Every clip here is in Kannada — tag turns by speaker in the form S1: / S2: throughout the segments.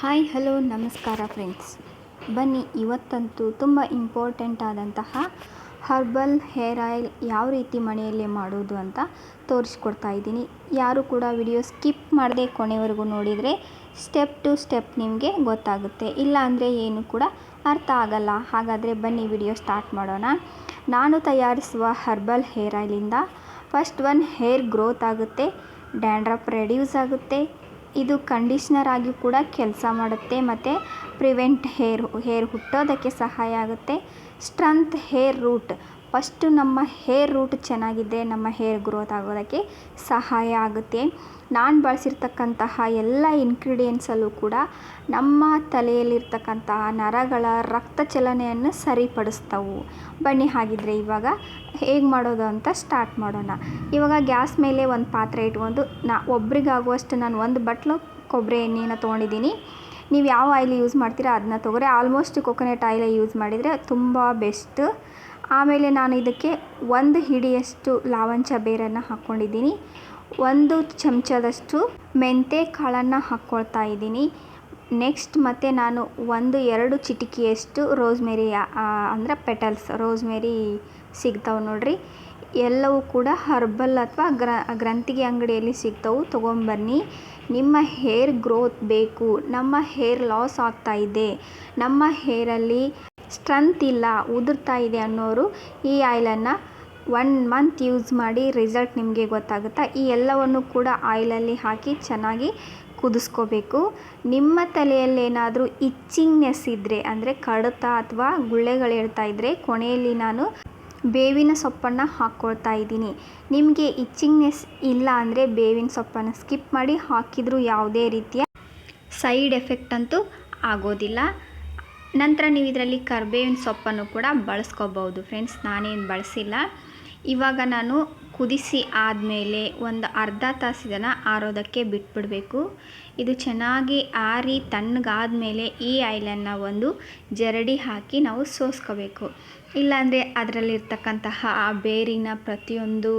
S1: ಹಾಯ್, ಹಲೋ, ನಮಸ್ಕಾರ ಫ್ರೆಂಡ್ಸ್ ಬನ್ನಿ, ಇವತ್ತಂತೂ ತುಂಬ ಇಂಪಾರ್ಟೆಂಟ್ ಆದಂತಹ ಹರ್ಬಲ್ ಹೇರ್ ಆಯಿಲ್ ಯಾವ ರೀತಿ ಮನೆಯಲ್ಲೇ ಮಾಡೋದು ಅಂತ ತೋರಿಸ್ಕೊಡ್ತಾ ಇದ್ದೀನಿ. ಯಾರು ಕೂಡ ವಿಡಿಯೋ ಸ್ಕಿಪ್ ಮಾಡದೆ ಕೊನೆವರೆಗೂ ನೋಡಿದರೆ ಸ್ಟೆಪ್ ಟು ಸ್ಟೆಪ್ ನಿಮಗೆ ಗೊತ್ತಾಗುತ್ತೆ. ಇಲ್ಲ ಅಂದರೆ ಏನು ಕೂಡ ಅರ್ಥ ಆಗಲ್ಲ. ಹಾಗಾದರೆ ಬನ್ನಿ ವಿಡಿಯೋ ಸ್ಟಾರ್ಟ್ ಮಾಡೋಣ. ನಾನು ತಯಾರಿಸುವ ಹರ್ಬಲ್ ಹೇರ್ ಆಯಿಲಿಂದ ಫಸ್ಟ್ ಒನ್ ಹೇರ್ ಗ್ರೋತ್ ಆಗುತ್ತೆ ಡ್ಯಾಂಡ್ರಫ್ ರೆಡ್ಯೂಸ್ ಆಗುತ್ತೆ ಇದು ಕಂಡೀಷ್ನರ್ ಆಗಿ ಕೂಡ ಕೆಲಸ ಮಾಡುತ್ತೆ ಮತ್ತು ಪ್ರಿವೆಂಟ್ ಹೇರ್ ಹೇರ್ ಹುಟ್ಟೋದಕ್ಕೆ ಸಹಾಯ ಆಗುತ್ತೆ. ಸ್ಟ್ರಂತ್ ಹೇರ್ ರೂಟ್ ಫಸ್ಟು ನಮ್ಮ ಹೇರ್ ರೂಟ್ ಚೆನ್ನಾಗಿದ್ದರೆ ನಮ್ಮ ಹೇರ್ ಗ್ರೋತ್ ಆಗೋದಕ್ಕೆ ಸಹಾಯ ಆಗುತ್ತೆ. ನಾನು ಬಳಸಿರ್ತಕ್ಕಂತಹ ಎಲ್ಲ ಇನ್ಗ್ರೀಡಿಯೆಂಟ್ಸಲ್ಲೂ ಕೂಡ ನಮ್ಮ ತಲೆಯಲ್ಲಿರ್ತಕ್ಕಂತಹ ನರಗಳ ರಕ್ತ ಚಲನೆಯನ್ನು ಸರಿಪಡಿಸ್ತವು. ಬನ್ನಿ ಹಾಗಿದ್ರೆ ಇವಾಗ ಹೇಗೆ ಮಾಡೋದು ಅಂತ ಸ್ಟಾರ್ಟ್ ಮಾಡೋಣ. ಇವಾಗ ಗ್ಯಾಸ್ ಮೇಲೆ ಒಂದು ಪಾತ್ರೆ ಇಟ್ಕೊಂಡು ನಾ ಒಬ್ರಿಗಾಗುವಷ್ಟು ನಾನು ಒಂದು ಬಟ್ಲು ಕೊಬ್ಬರಿ ಎಣ್ಣೆನ ತೊಗೊಂಡಿದ್ದೀನಿ. ನೀವು ಯಾವ ಆಯಿಲ್ ಯೂಸ್ ಮಾಡ್ತೀರಾ ಅದನ್ನ ತೊಗೊರಿ ಆಲ್ಮೋಸ್ಟ್ ಕೊಕೊನೆಟ್ ಆಯಿಲೇ ಯೂಸ್ ಮಾಡಿದರೆ ತುಂಬ ಬೆಸ್ಟ್ ಆಮೇಲೆ ನಾನು ಇದಕ್ಕೆ ಒಂದು ಹಿಡಿಯಷ್ಟು ಲಾವಂಚ ಬೇರನ್ನು ಹಾಕ್ಕೊಂಡಿದ್ದೀನಿ. ಒಂದು ಚಮಚದಷ್ಟು ಮೆಂತ್ಯ ಕಾಳನ್ನು ಹಾಕ್ಕೊಳ್ತಾ ಇದ್ದೀನಿ. ನೆಕ್ಸ್ಟ್ ಮತ್ತು ನಾನು ಒಂದು ಎರಡು ಚಿಟಿಕೆಯಷ್ಟು ರೋಸ್ಮೆರಿ ಅಂದರೆ ಪೆಟಲ್ಸ್, ರೋಸ್ಮೆರಿ ಸಿಗ್ತಾವೆ ನೋಡಿರಿ. ಎಲ್ಲವೂ ಕೂಡ ಹರ್ಬಲ್ ಅಥವಾ ಗ್ರ, ಗ್ರಂಥಿಗೆ ಅಂಗಡಿಯಲ್ಲಿ ಸಿಗ್ತಾವೆ, ತೊಗೊಂಬನ್ನಿ. ನಿಮ್ಮ ಹೇರ್ ಗ್ರೋತ್ ಬೇಕು. ನಮ್ಮ ಹೇರ್ ಲಾಸ್ ಆಗ್ತಾ ಇದೆ. ನಮ್ಮ ಹೇರಲ್ಲಿ ಸ್ಟ್ರೆಂತ್ ಇಲ್ಲ, ಉದುರ್ತಾ ಇದೆ ಅನ್ನೋರು ಈ ಆಯಿಲನ್ನು ಒನ್ ಮಂತ್ ಯೂಸ್ ಮಾಡಿ ರಿಸಲ್ಟ್ ನಿಮಗೆ ಗೊತ್ತಾಗುತ್ತೆ, ಈ ಎಲ್ಲವನ್ನು ಕೂಡ ಆಯಿಲಲ್ಲಿ ಹಾಕಿ ಚೆನ್ನಾಗಿ ಕುದಿಸ್ಕೋಬೇಕು. ನಿಮ್ಮ ತಲೆಯಲ್ಲಿ ಏನಾದರೂ ಇಚ್ಚಿಂಗ್ನೆಸ್ ಇದ್ದರೆ ಅಂದರೆ ಕಡತ ಅಥವಾ ಗುಳ್ಳೆಗಳು ಇರ್ತಾ ಇದ್ದರೆ ಕೊನೆಯಲ್ಲಿ ನಾನು ಬೇವಿನ ಸೊಪ್ಪನ್ನು ಹಾಕ್ಕೊಳ್ತಾ ಇದ್ದೀನಿ. ನಿಮಗೆ ಇಚ್ಚಿಂಗ್ನೆಸ್ ಇಲ್ಲ ಅಂದರೆ ಬೇವಿನ ಸೊಪ್ಪನ್ನು ಸ್ಕಿಪ್ ಮಾಡಿ ಹಾಕಿದರೂ ಯಾವುದೇ ರೀತಿಯ ಸೈಡ್ ಎಫೆಕ್ಟ್ ಅಂತೂ ಆಗೋದಿಲ್ಲ. ನಂತರ ನೀವು ಇದರಲ್ಲಿ ಕರ್ಬೇವಿನ ಸೊಪ್ಪನ್ನು ಕೂಡ ಬಳಸ್ಕೋಬಹುದು ಫ್ರೆಂಡ್ಸ್ ನಾನೇನು ಬಳಸಿಲ್ಲ. ಇವಾಗ ನಾನು ಕುದಿಸಿ ಆದಮೇಲೆ ಒಂದು ಅರ್ಧ ತಾಸು ಇದನ್ನು ಆರೋದಕ್ಕೆ ಬಿಟ್ಬಿಡಬೇಕು. ಇದು ಚೆನ್ನಾಗಿ ಆರಿ ತಣ್ಣಗಾದಮೇಲೆ ಈ ಆಯಿಲನ್ನು ಒಂದು ಜರಡಿ ಹಾಕಿ ನಾವು ಸೋಸ್ಕೋಬೇಕು. ಇಲ್ಲಾಂದರೆ ಅದರಲ್ಲಿರ್ತಕ್ಕಂತಹ ಆ ಬೇರಿನ ಪ್ರತಿಯೊಂದು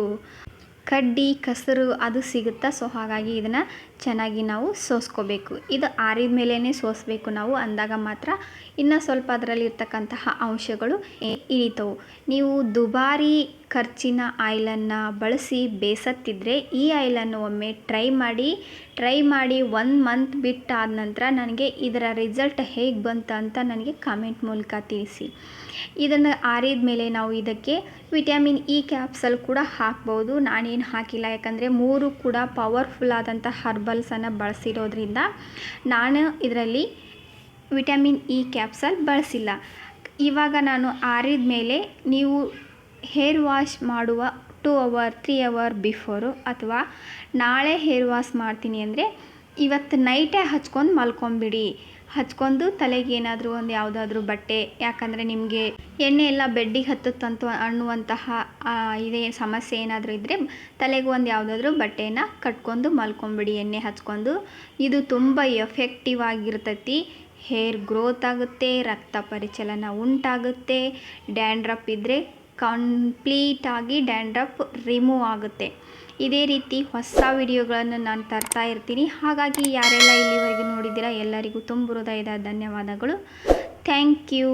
S1: ಕಡ್ಡಿ, ಕಸರು ಅದು ಸಿಗುತ್ತಾ? ಸೊ ಹಾಗಾಗಿ ಇದನ್ನು ಚೆನ್ನಾಗಿ ನಾವು ಸೋಸ್ಕೋಬೇಕು. ಇದು ಆರಿದ ಮೇಲೇ ಸೋಸಬೇಕು ನಾವು. ಅಂದಾಗ ಮಾತ್ರ ಇನ್ನು ಸ್ವಲ್ಪ ಅದರಲ್ಲಿ ಇರ್ತಕ್ಕಂತಹ ಅಂಶಗಳು ಇಳಿತವು. ನೀವು ದುಬಾರಿ ಖರ್ಚಿನ ಆಯಿಲನ್ನು ಬಳಸಿ ಬೇಸತ್ತಿದ್ರೆ ಈ ಆಯಿಲನ್ನು ಒಮ್ಮೆ ಟ್ರೈ ಮಾಡಿ ಟ್ರೈ ಮಾಡಿ ಒನ್ ಮಂತ್ ಬಿಟ್ಟಾದ ನಂತರ ನನಗೆ ಇದರ ರಿಸಲ್ಟ್ ಹೇಗೆ ಬಂತು ಅಂತ ನನಗೆ ಕಾಮೆಂಟ್ ಮೂಲಕ ತಿಳಿಸಿ. ಇದನ್ನು ಆರಿದ ಮೇಲೆ ನಾವು ಇದಕ್ಕೆ ವಿಟಮಿನ್ ಇ ಕ್ಯಾಪ್ಸಲ್ ಕೂಡ ಹಾಕ್ಬೋದು. ನಾನೇನು ಹಾಕಿಲ್ಲ, ಯಾಕಂದರೆ ಮೂರು ಕೂಡ ಪವರ್ಫುಲ್ ಆದಂಥ ಹರ್ಬಲ್ಸನ್ನು ಬಳಸಿರೋದ್ರಿಂದ ನಾನು ಇದರಲ್ಲಿ ವಿಟಮಿನ್ ಇ ಕ್ಯಾಪ್ಸಲ್ ಬಳಸಿಲ್ಲ. ಇವಾಗ ನಾನು ಆರಿದ ಮೇಲೆ ನೀವು ಹೇರ್ ವಾಶ್ ಮಾಡುವ two hour three hour before ಅಥವಾ ನಾಳೆ ಹೇರ್ ವಾಶ್ ಮಾಡ್ತೀನಿ ಅಂದರೆ ಇವತ್ತು ನೈಟೇ ಹಚ್ಕೊಂಡು ಮಲ್ಕೊಂಬಿಡಿ. ಹಚ್ಕೊಂಡು ತಲೆಗೆ ಏನಾದರೂ ಒಂದು ಯಾವುದಾದ್ರೂ ಬಟ್ಟೆ, ಯಾಕಂದರೆ ನಿಮಗೆ ಎಣ್ಣೆ ಎಲ್ಲ ಬೆಡ್ಡಿಗೆ ಹತ್ತುತ್ತಂತ ಅನ್ನುವಂತಹ ಇದೇ ಸಮಸ್ಯೆ ಏನಾದರೂ ಇದ್ದರೆ ತಲೆಗೆ ಒಂದು ಯಾವುದಾದ್ರೂ ಬಟ್ಟೆನ ಕಟ್ಕೊಂಡು ಮಲ್ಕೊಂಬಿಡಿ ಎಣ್ಣೆ ಹಚ್ಕೊಂಡು. ಇದು ತುಂಬ ಎಫೆಕ್ಟಿವ್ ಆಗಿರ್ತೈತಿ. ಹೇರ್ ಗ್ರೋತ್ ಆಗುತ್ತೆ, ರಕ್ತ ಪರಿಚಲನ ಉಂಟಾಗುತ್ತೆ. ಡ್ಯಾಂಡ್ರಪ್ ಇದ್ದರೆ ಕಂಪ್ಲೀಟಾಗಿ ಡ್ಯಾಂಡ್ರಫ್ ರಿಮೂವ್ ಆಗುತ್ತೆ. ಇದೇ ರೀತಿ ಹೊಸ ವಿಡಿಯೋಗಳನ್ನು ನಾನು ತರ್ತಾ ಇರ್ತೀನಿ. ಹಾಗಾಗಿ ಯಾರೆಲ್ಲ ಇಲ್ಲಿವರೆಗೂ ನೋಡಿದ್ದೀರಾ ಎಲ್ಲರಿಗೂ ತುಂಬ ಹೃದಯದ ಧನ್ಯವಾದಗಳು. Thank you.